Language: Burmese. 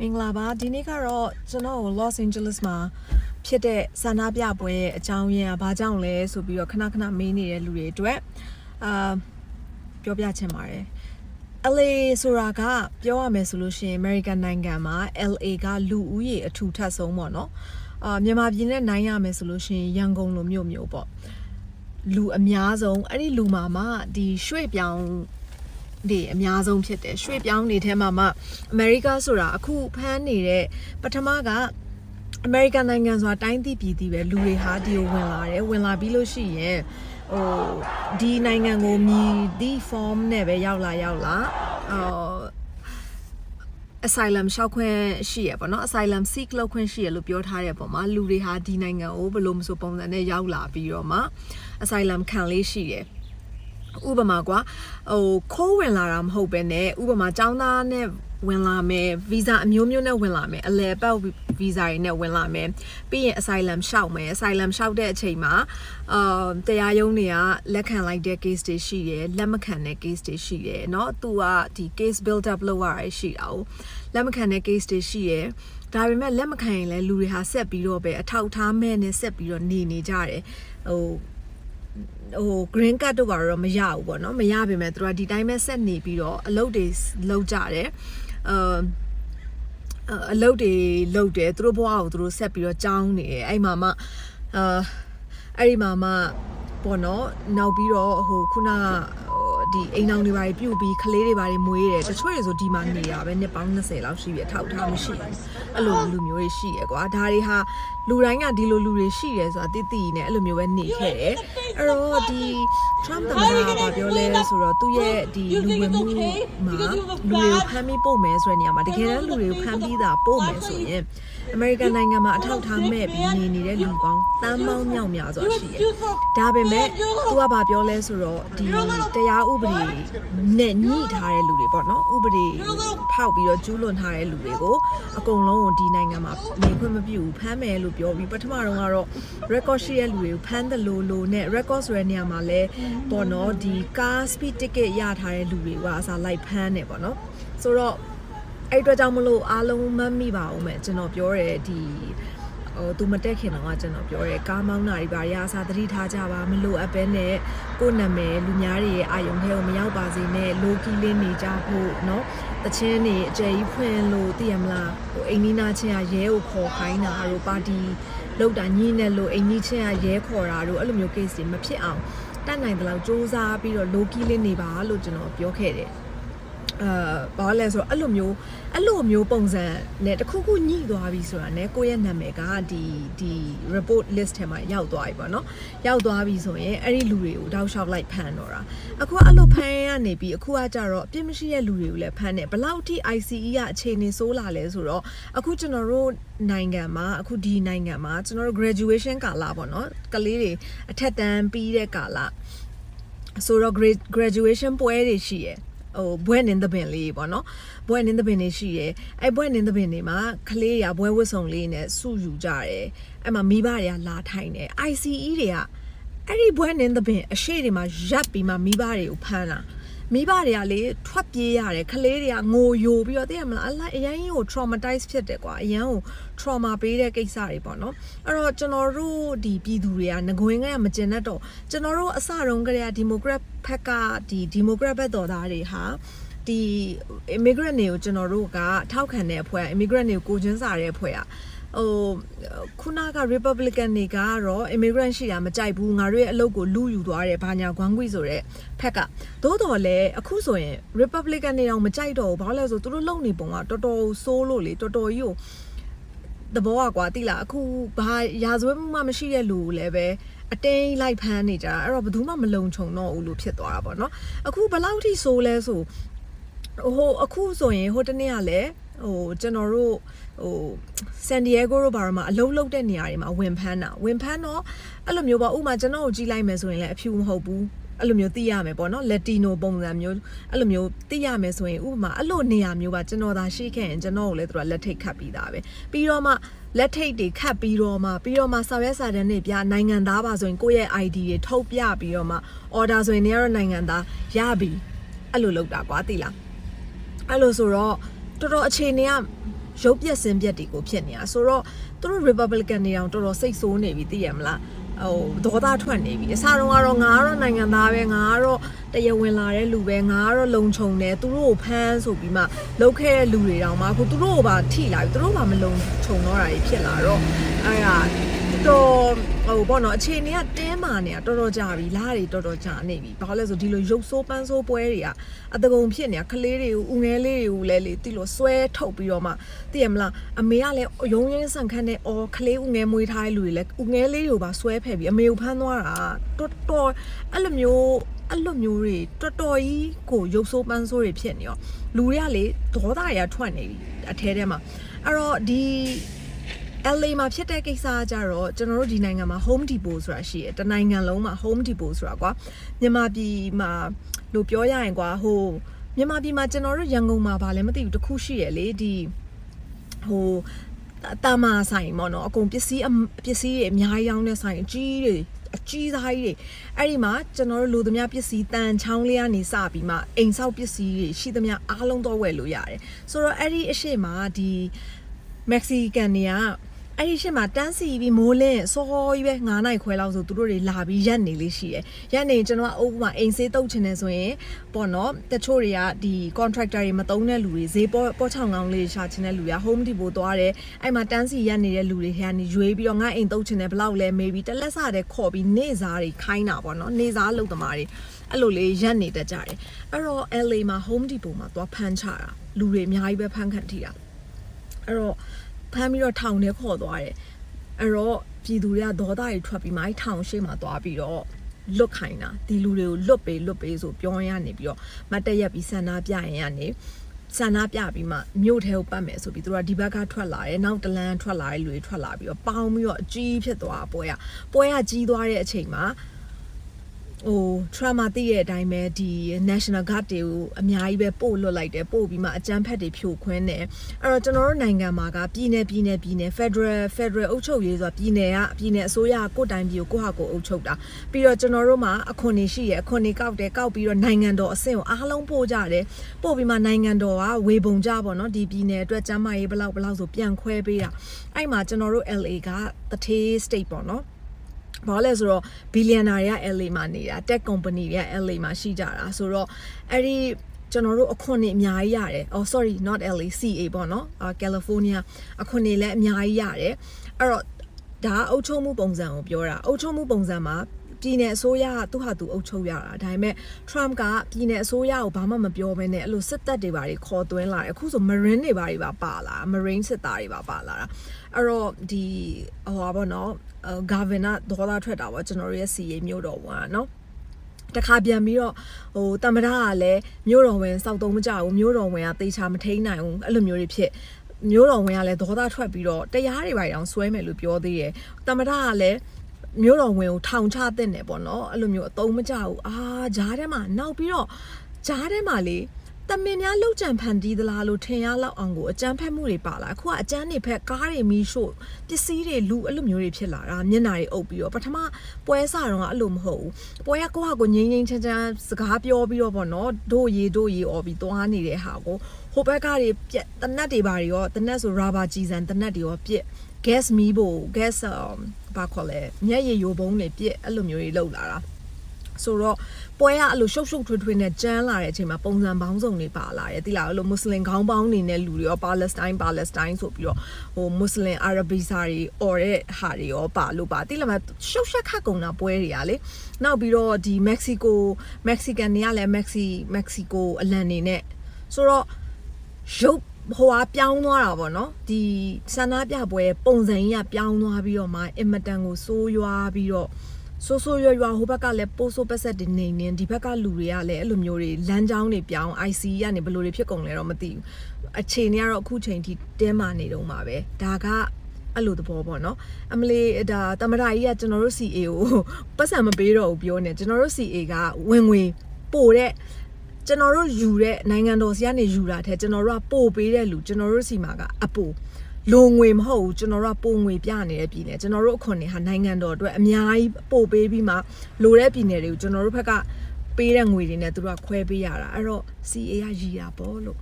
မင်္ဂလာပါဒီနေ့ကတော့ကျွန်တော်ကို Los Angeles မှာဖြစ်တဲ့ဆန္ဒပြပွဲရဲ့အကြောင်းရင်းကဘာကြောင့်လဲဆိုပြီးတော့ခဏခဏမေးနေတဲ့လူတွေအတွက်အာပြောပြချင်ပါတယ် LA ဆိုတာကပြောရမယ်ဆိုလို့ရှိရင် American နိုင်ငံမှာ LA ကလူဦးရေအထူထပ်ဆုံးပေါ့နော်အာမြန်မာပြည်နဲ့နိုင်ရမယ်ဆိုလို့ရှိရင်ရန်ကုန်လိုမြို့မျိုးပေါ့လူအများဆုံးအဲ့ဒီလူမှာမှဒီရွှေ့ပြောင်း ဒီအများဆုံးဖြစ်တယ်ရွှေ့ပြောင်းနေထဲမှာမှအမေရိကဆိုတာအခုဖမ်းနေတဲ့ပထမကအမေရိကန်နိုင်ငံဆိုတာတိုင်းပြည်ပြည်တည်ပဲလူတွေဟာဒီကိုဝင်လာတယ်ဝင်လာပြီးလို့ရှိရင်ဟိုဒီနိုင်ငံကိုမြည်ဒီ form နဲ့ပဲရောက်လာရောက်လာအော် asylum ရှောက်ခွင့်ရှိရပေါ့နော် asylum seek လုပ်ခွင့်ရှိရလို့ပြောထားတဲ့ပုံမှာလူတွေဟာဒီနိုင်ငံကိုဘယ်လိုမဆိုပုံစံနဲ့ရောက်လာပြီးတော့မှ asylum ခံလေးရှိတယ် ဥပမာကွာဟိုခိုးဝင်လာတာမဟုတ်ပဲねဥပမာចောင်းသားနဲ့ဝင်လာမယ်ဗီဇအမျိုးမျိုးနဲ့ဝင်လာမယ်အလဲပတ်ဗီဇတွေနဲ့ဝင်လာမယ်ပြီးရင် asylum ရှောက်မယ် asylum ရှောက်တဲ့အချိန်မှာအာတရားရုံးတွေကလက်ခံလိုက်တဲ့ case တွေရှိတယ်လက်မခံတဲ့ case တွေရှိတယ်เนาะသူကဒီ case build up လုပ်ရတာရှိတာ哦လက်မခံတဲ့ case တွေရှိတယ်ဒါပေမဲ့လက်မခံရင်လည်းလူတွေဟာဆက်ပြီးတော့ပဲအထောက်ထားမဲ့နဲ့ဆက်ပြီးတော့နေနေကြတယ်ဟို ဟို green card တို့ဘာတော့မရဘူးပေါ့နော်မရပါပဲသူတို့ကဒီတိုင်းပဲဆက်နေပြီးတော့အလုပ်တွေလုပ်ကြတယ်အာအလုပ်တွေလုပ်တယ်သူတို့ဘဝကိုသူတို့ဆက်ပြီးတော့ကြောင်းနေတယ်အဲ့မှာမှအာအဲ့ဒီမှာမှပေါ့နော်နောက်ပြီးတော့ဟိုခုနကဟို ဒီအိမ်အောင်တွေဘာတွေပြုတ်ပြီးကလေးတွေဘာတွေမွေးတယ်တချို့တွေဆိုဒီမှာနေတာပဲနှစ်ပေါင်း20လောက်ရှိပြီအထောက်အထားမရှိဘူးအဲ့လိုလူမျိုးတွေရှိရကွာဒါတွေဟာလူတိုင်းကဒီလိုလူတွေရှိတယ်ဆိုတာသိသိနဲ့အဲ့လိုမျိုးပဲနေခဲ့တယ်အဲ့တော့ဒီ Trump သမ္မတကပြောလဲဆိုတော့သူ့ရဲ့ဒီလူဝင်မှုမှာလူတွေကိုဖမ်းပြီးပို့မယ်ဆိုတဲ့နေရာမှာတကယ်တမ်းလူတွေကိုဖမ်းပြီးတာပို့မယ်ဆိုရင် အမေရိကန်နိုင်ငံမှာအထောက်ထားမဲ့ပြီးနေနေတဲ့လူပေါင်းတန်းပေါင်းမြောက်များစွာရှိတယ်။ဒါပေမဲ့သူကဘာပြောလဲဆိုတော့ဒီတရားဥပဒေနဲ့ညှိထားတဲ့လူတွေပေါ့နော်။ဥပဒေဖောက်ပြီးတော့ကျူးလွန်ထားတဲ့လူတွေကိုအကုန်လုံးကိုဒီနိုင်ငံမှာနေခွင့်မပြုဘူးဖမ်းမယ်လို့ပြောပြီးပထမတော့ကတော့ record ရှိတဲ့လူတွေကိုဖမ်းတယ်လို့လို့နဲ့ record ဆိုတဲ့နေရာမှာလဲပေါ့နော်ဒီ car speed ticket ရထားတဲ့လူတွေကအစားလိုက်ဖမ်းတယ်ပေါ့နော်။ဆိုတော့ အဲ့အတွက်ကြောင့်မလို့အားလုံးမမိပါဘူးမဲ့ကျွန်တော်ပြောတယ်ဒီဟိုသူမတက်ခင်တော့ကကျွန်တော်ပြောတယ်ကားမောင်းတာတွေပါရအစားသတိထားကြပါမလို့အပ်ပဲနဲ့ကိုယ်နာမည်လူများတွေရဲ့အာယုံထဲကိုမရောက်ပါစေနဲ့ low key လေးနေကြဖို့เนาะတချင်းနေအကျယ်ကြီးဖွင့်လို့သိရမလားဟိုအိမ်နီးနာချင်းကရဲကိုခေါ်ခိုင်းတာတို့ပါတီလောက်တာညင်းနဲ့လို့အိမ်ကြီးချင်းကရဲခေါ်တာတို့အဲ့လိုမျိုး case တွေမဖြစ်အောင်တတ်နိုင်တဲ့လောက်စူးစမ်းပြီးတော့ low key လေးနေပါလို့ကျွန်တော်ပြောခဲ့တယ် အာဘာလဲဆိုတော့အဲ့လိုမျိုးအဲ့လိုမျိုးပုံစံနဲ့တခုခုညှိသွားပြီဆိုတာ ਨੇ ကိုယ့်ရဲ့နာမည်ကဒီဒီ report list ထဲမှာရောက်သွားပြီပေါ့နော်ရောက်သွားပြီဆိုရင်အဲ့ဒီလူတွေကိုတောက်လျှောက်လိုက်ဖမ်းတော့တာအခုကအဲ့လိုဖမ်းရနေပြီအခုကကြတော့အပြစ်မရှိတဲ့လူတွေကိုလည်းဖမ်းတယ်ဘလောက်ထိ ICE ကအခြေအနေဆိုးလာလဲဆိုတော့အခုကျွန်တော်တို့နိုင်ငံမှာအခုဒီနိုင်ငံမှာကျွန်တော်တို့ graduation ကာလပေါ့နော်ကလေးတွေအထက်တန်းပြီးတဲ့ကာလဆိုတော့ graduation ပွဲတွေရှိရယ် ဟိုဘွဲ့နင်းသပင်လေးပေါ့နော်ဘွဲ့နင်းသပင်လေးရှိရဲအဲ့ဘွဲ့နင်းသပင်တွေမှာကလေးရဘွဲဝတ်စုံလေးနဲ့စုယူကြတယ်အဲ့မှာမိဘတွေကလာထိုင်တယ် ICE တွေကအဲ့ဒီဘွဲ့နင်းသပင်အရှိတွေမှာရပ်ပြီးမှမိဘတွေကိုဖမ်းတာ မိဘတွေကလေထွက်ပြေးရတယ်ကလေးတွေကငိုယိုပြီးတော့သိရမလားအလိုက်အရင်ကို traumatize ဖြစ်တယ်ကွာအရင်ကို trauma ပေးတဲ့ကိစ္စတွေပေါ့နော်အဲ့တော့ကျွန်တော်တို့ဒီပြည်သူတွေကငကွင်းကမကျင်တတ်တော့ကျွန်တော်တို့အစတုန်းကတည်းက democrat ဘက်ကဒီ democrat ဘက်တော်သားတွေဟာဒီ immigrant တွေကိုကျွန်တော်တို့ကထောက်ခံတဲ့အဖွဲ့ immigrant တွေကိုကိုချင်းစာတဲ့အဖွဲ့อ่ะ ဟိုခုနက republican တွေကတော့ immigrant ရှိတာမကြိုက်ဘူးငါတို့ရဲ့အလုပ်ကိုလူယူသွားတယ်ဘာညာခွမ်းခွေဆိုတဲ့ဖက်ကသို့တော်လည်းအခုဆိုရင် republican တွေတော့မကြိုက်တော့ဘူးဘာလို့လဲဆိုသူတို့လုံနေပုံကတော်တော်ဆိုးလို့လေတော်တော်ကြီးကိုတဘောကွာတိလားအခုဘာရာဇဝဲမှုမှမရှိတဲ့လူကိုလည်းပဲအတင်းလိုက်ဖမ်းနေကြတာအဲ့တော့ဘယ်သူမှမလုံခြုံတော့ဘူးလို့ဖြစ်သွားတာပေါ့နော်အခုဘယ်လောက်ထိဆိုးလဲဆိုဟိုအခုဆိုရင်ဟိုတနေ့ကလည်း ဟိုကျွန်တော်တို့ဟိုဆန်ဒီယေဂိုတို့ဘာမှအလုံးလုံးတဲ့နေရာတွေမှာဝင်ဖမ်းတာဝင်ဖမ်းတော့အဲ့လိုမျိုးပေါ့ဥမာကျွန်တော်ကိုကြည့်လိုက်မယ်ဆိုရင်လည်းအဖြူမဟုတ်ဘူးအဲ့လိုမျိုးသိရမယ်ပေါ့နော်လက်တီနိုပုံစံမျိုးအဲ့လိုမျိုးသိရမယ်ဆိုရင်ဥပမာအဲ့လိုနေရာမျိုးပါကျွန်တော်သာရှိခဲ့ရင်ကျွန်တော်ကိုလည်းသူကလက်ထိတ်ခတ်ပြီးသားပဲပြီးတော့မှလက်ထိတ်တွေခတ်ပြီးတော့မှပြီးတော့မှစာရွက်စာတမ်းတွေပြနိုင်ငံသားပါဆိုရင်ကိုယ့်ရဲ့ ID တွေထုတ်ပြပြီးတော့မှ order ဆိုရင်နေရာနိုင်ငံသားရပြီအဲ့လိုလုပ်တာကွာသိလားအဲ့လိုဆိုတော့ တော်တော်အခြေအနေကရုပ်ပြက်စင်ပြက်တွေကိုဖြစ်နေတာဆိုတော့သူတို့ Republican တွေတောင်တော်တော်စိတ်ဆိုးနေပြီသိရမလားဟိုဒေါသထွက်နေပြီအစားတော့ကတော့ငါကတော့နိုင်ငံသားပဲငါကတော့တရားဝင်လာတဲ့လူပဲငါကတော့လုံခြုံတယ်သူတို့ကိုဖမ်းဆိုပြီးမှလုတ်ခဲ့တဲ့လူတွေတောင်မှအခုသူတို့ကိုပါထိလာပြီသူတို့ပါမလုံခြုံတော့တာကြီးဖြစ်လာတော့အဲ့ဒါ တော်ဟိုပေါ့နော်အခြေအနေကတင်းမာနေတာတော်တော်ကြာပြီလားတွေတော်တော်ကြာနေပြီဘာလို့လဲဆိုဒီလိုရုပ်ဆိုးပန်းဆိုးပွဲတွေကအတကုံဖြစ်နေတာကလေးတွေကိုဦးငယ်လေးတွေကိုလည်းလေတိလို့ဆွဲထုတ်ပြီးတော့မှသိရမလားအမေကလည်းရုံးရင်းဆန်ခတ်နဲ့အော်ကလေးဦးငယ်မွေးထားတဲ့လူတွေလည်းဦးငယ်လေးတွေကိုပါဆွဲဖယ်ပြီးအမေကိုဖမ်းသွားတာတော်တော်အဲ့လိုမျိုးအဲ့လိုမျိုးတွေတော်တော်ကြီးကိုရုပ်ဆိုးပန်းဆိုးတွေဖြစ်နေရောလူတွေကလေဒေါသတွေကထွက်နေပြီအထဲထဲမှာအဲ့တော့ဒီ LA မှာဖြစ်တဲ့ကိစ္စကကြတော့ကျွန်တော်တို့ဒီနိုင်ငံမှာ Home Depot ဆိုတာရှိတယ်တနိုင်ငံလုံးမှာ Home Depot ဆိုတာကွာမြန်မာပြည်မှာလို့ပြောရရင်ကွာဟိုမြန်မာပြည်မှာကျွန်တော်တို့ရန်ကုန်မှာဗာလည်းမသိဘူးတခုရှိရလေဒီဟိုတာမာဆိုင်ပေါ့နော်အကုန်ပစ္စည်းအပစ္စည်းတွေအများကြီးရောင်းတဲ့ဆိုင်အကြီးတွေအကြီးစားကြီးတွေအဲ့ဒီမှာကျွန်တော်တို့လူသမျှပစ္စည်းတန်ချောင်းလေးကနေစပြီးမှအိမ်ဆောက်ပစ္စည်းတွေရှိသမျှအားလုံးတော့ဝယ်လို့ရတယ်ဆိုတော့အဲ့ဒီအရှိမဒီမက္ကဆီကန်တွေက အဲ့ဒီရှစ်မှာတန်းစီပြီးမိုးလင်းစောကြီးပဲ9နိုင်ခွဲလောက်ဆိုသူတို့တွေလာပြီးရက်နေလေးရှိရယ်ရက်နေကျွန်တော်ကအုပ်မှာအိမ်ဆေးတုတ်ချင်နေဆိုရင်ပေါ့နော်တချို့တွေကဒီ contractor တွေမတုံးတဲ့လူတွေဈေးပေါ်ပေါ်ချောင်းကောင်းလေးရှာချင်တဲ့လူတွေက home depot သွားတယ်အဲ့မှာတန်းစီရက်နေတဲ့လူတွေထဲကနေရွေးပြီးတော့ငါအိမ်တုတ်ချင်တယ်ဘလောက်လဲ maybe တလက်စတဲ့ခေါ်ပြီးနေစားတွေခိုင်းတာပေါ့နော်နေစားလုပ်သမားတွေအဲ့လိုလေးရက်နေတတ်ကြတယ်အဲ့တော့ LA မှာ home depot မှာသွားဖမ်းချတာလူတွေအများကြီးပဲဖမ်းခတ်ထိတာအဲ့တော့ ဖမ်းပြီးတော့ထောင်ထဲခေါ်သွားတယ်အဲ့တော့ပြည်သူတွေကဒေါသတွေထွက်ပြီးမှအဲ့ထောင်ရှိမှသွားပြီးတော့လွတ်ခိုင်းတာဒီလူတွေကိုလွတ်ပေးလွတ်ပေးဆိုပြောရနေပြီးတော့မတ်တရက်ပြီးဆန္ဒပြရင်ကနေဆန္ဒပြပြီးမှမြို့ထဲကိုပတ်မယ်ဆိုပြီးသူတို့ကဒီဘက်ကထွက်လာတယ်နောက်တလန်းထွက်လာတဲ့လူတွေထွက်လာပြီးတော့ပေါင်းပြီးတော့အကြီးဖြစ်သွားပွဲရပွဲရကြီးသွားတဲ့အချိန်မှာ ဟို trauma သိရဲ့အတိုင်းပဲဒီ national guard တွေကိုအများကြီးပဲပို့လွတ်လိုက်တယ်ပို့ပြီးမှအကြမ်းဖက်တွေဖြိုခွင်းတယ်အဲ့တော့ကျွန်တော်တို့နိုင်ငံမှာကပြည်နယ်ပြည်နယ်ပြည်နယ် federal federal အုပ်ချုပ်ရေးဆိုတာပြည်နယ်ကပြည်နယ်အစိုးရကကိုယ်တိုင်ပြည်ကိုကိုယ့်ဟာကိုယ်အုပ်ချုပ်တာပြီးတော့ကျွန်တော်တို့မှာအခွန်တွေရှိရအခွန်တွေကောက်တယ်ကောက်ပြီးတော့နိုင်ငံတော်အဆင့်ကိုအားလုံးပို့ကြတယ်ပို့ပြီးမှနိုင်ငံတော်ကဝေပုံကြပေါ့နော်ဒီပြည်နယ်အတွက်ကျန်းမာရေးဘလောက်ဘလောက်ဆိုပြန်ခွဲပေးတာအဲ့မှာကျွန်တော်တို့ LA ကတထေး state ပေါ့နော် ဘာလဲဆိုတော့ဘီလီယံနာတွေက LA မှာနေတာ tech company တွေက LA မှာရှိကြတာဆိုတော့အဲ့ဒီကျွန်တော်တို့အခွန်တွေအများကြီးရတယ်။ Oh sorry not LA CA ပေါ့နော်။အာ California အခွန်တွေလည်းအများကြီးရတယ်။အဲ့တော့ဒါအုပ်ချုပ်မှုပုံစံကိုပြောတာ။အုပ်ချုပ်မှုပုံစံမှာ ပြည်နယ်အစိုးရကသူ့ဟာသူအုပ်ချုပ်ရတာဒါပေမဲ့ Trump ကပြည်နယ်အစိုးရကိုဘာမှမပြောဘဲနဲ့အဲ့လိုစစ်တပ်တွေဘာတွေခေါ်သွင်းလာတယ်အခုဆို Marine တွေဘာတွေပါပါလာ Marine စစ်သားတွေပါပါလာတာအဲ့တော့ဒီဟိုပါဘောနော် governor ဒေါ်လာထွက်တာပေါ့ကျွန်တော်တို့ရဲ့ CA မြို့တော်ဝန်ကနော်တခါပြန်ပြီးတော့ဟိုတမရကလည်းမြို့တော်ဝင်စောက်သုံးမကြဘူးမြို့တော်ဝင်ကတေချာမထိန်နိုင်ဘူးအဲ့လိုမျိုးတွေဖြစ်မြို့တော်ဝင်ကလည်းဒေါသထွက်ပြီးတော့တရားတွေပါအောင်ဆွဲမယ်လို့ပြောသေးတယ်တမရကလည်း မြို့တော်ဝင်ကိုထောင်ချတဲ့နယ်ပေါ့နော်အဲ့လိုမျိုးအသုံးမကျဘူးအာဂျားထဲမှာနောက်ပြီးတော့ဂျားထဲမှာလေတမင်များလှုပ်ကြံဖန်တီးသလားလို့ထင်ရလောက်အောင်ကိုအကြမ်းဖက်မှုတွေပါလာအခုကအကြမ်းတွေဖက်ကားတွေမီးရှို့ပစ္စည်းတွေလူအဲ့လိုမျိုးတွေဖြစ်လာတာမျက်နှာတွေအုပ်ပြီးတော့ပထမပွဲစားတော့အဲ့လိုမဟုတ်ဘူးပွဲကကိုယ့်ဟာကိုငိမ့်ငိမ့်ချမ်းချမ်းစကားပြောပြီးတော့ပေါ့နော်တို့ရီတို့ရီអော်ပြီးသွားနေတဲ့ဟာကိုဟိုဘက်ကတွေပြက်တနတ်တွေပါတွေရောတနတ်ဆိုရာဘာကြီးစံတနတ်တွေရောပြက် gas မီးဖို့ gas ဘာခေါ်လဲမျက်ရည်ယိုဘုံတွေပြက်အဲ့လိုမျိုးတွေလောက်လာတာဆိုတော့ပွဲကအဲ့လိုရှုပ်ရှုပ်ထွေးထွေးနဲ့ကျန်းလာတဲ့အချိန်မှာပုံစံပေါင်းစုံတွေပါလာတယ်တိလာအဲ့လိုမွတ်စလင်ခေါင်းပေါင်းနေတဲ့လူတွေရောပါလက်စတိုင်းပါလက်စတိုင်းဆိုပြီးတော့ဟိုမွတ်စလင်အာရဘီစာတွေអော်တဲ့ဟာတွေရောပါလို့ပါတိလာမှာရှုပ်ရှက်ခတ်ကုန်တာပွဲတွေကလေနောက်ပြီးတော့ဒီမက္ကဆီကိုမက္ကဆီကန်တွေကလည်းမက္ကဆီမက္ကဆီကိုအလံနေနဲ့ဆိုတော့ရုပ် ဟိုဟာပြောင်းသွားတာပေါ့နော်ဒီဆန္ဒပြပွဲပုံစံကြီးကပြောင်းသွားပြီးတော့မှအင်မတန်ကိုစိုးရွားပြီးတော့ဆိုးဆိုးရွားရွားဟိုဘက်ကလည်းပိုးဆိုးပက်ဆက်တွေနေနေဒီဘက်ကလူတွေကလည်းအဲ့လိုမျိုးတွေလမ်းကြောင်းတွေပြောင်း IC ကနေဘယ်လိုတွေဖြစ်ကုန်လဲတော့မသိဘူးအခြေအနေကတော့အခုချိန်ထိတင်းမာနေတော့မှာပဲဒါကအဲ့လိုသဘောပေါ့နော်အမလီဒါတမရာကြီးကကျွန်တော်တို့ CA ကိုပတ်စံမပေးတော့ဘူးပြောနေကျွန်တော်တို့ CA ကဝင်ငွေပို့တဲ့ ကျွန်တော်တို့ယူတဲ့နိုင်ငံတော်စီကနေယူတာတဲ့ကျွန်တော်တို့ကပို့ပေးတဲ့လူကျွန်တော်တို့စီမှာကအပို့လိုငွေမဟုတ်ဘူးကျွန်တော်တို့ကပိုငွေပြနေတဲ့ပြည်နယ်ကျွန်တော်တို့အခွန်တွေဟာနိုင်ငံတော်အတွက်အများကြီးပို့ပေးပြီးမှလိုတဲ့ပြည်နယ်တွေကိုကျွန်တော်တို့ဘက်ကပေးတဲ့ငွေတွေနဲ့သူတို့ကခွဲပေးရတာအဲ့တော့ CA ကရည်တာပေါ့လို့